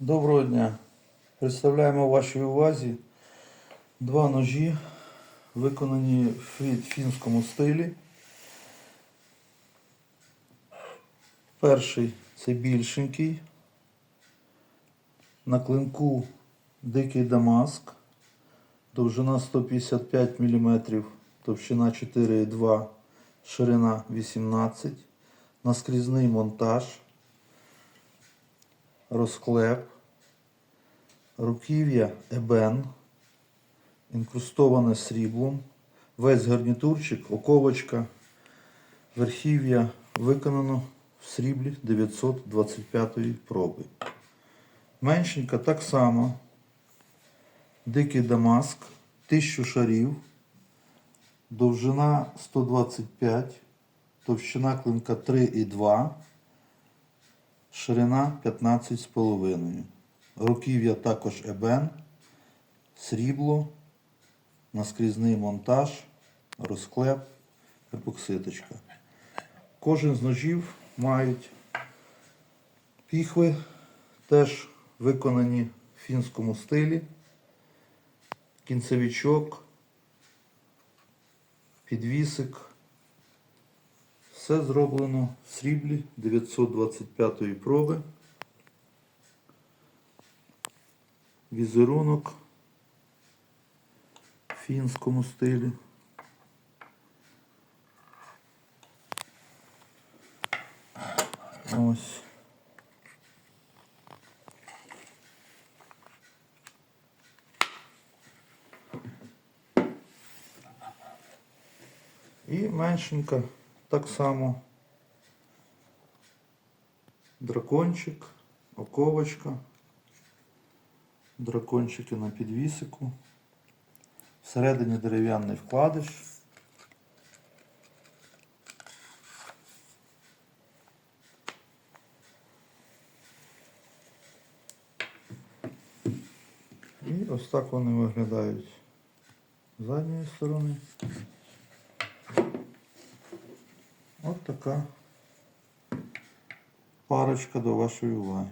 Доброго дня. Представляємо вашій увазі два ножі, виконані в фінському стилі. Перший це більшенький. На клинку Дикий Дамаск. Довжина 155 мм, товщина 4,2, ширина 18, наскрізний монтаж, розклеп, руків'я ебен, інкрустоване сріблом, весь гарнітурчик, оковочка, верхів'я виконано в сріблі 925-ї проби. Меншенька так само. Дикий Дамаск, 1000 шарів, довжина 125, товщина клинка 3,2, ширина 15,5. Руків'я також ебен, срібло, наскрізний монтаж, розклеп, епокситочка. Кожен з ножів мають піхви, теж виконані в фінському стилі кінцевичок, підвісик. Все зроблено в сріблі 925 проби. Візерунок в фінському стилі. Ось. І меншенька так само. Дракончик, оковочка, дракончики на підвісику. Всередині дерев'яний вкладиш. І ось так вони виглядають з задньої сторони. От така парочка до вашої уваги.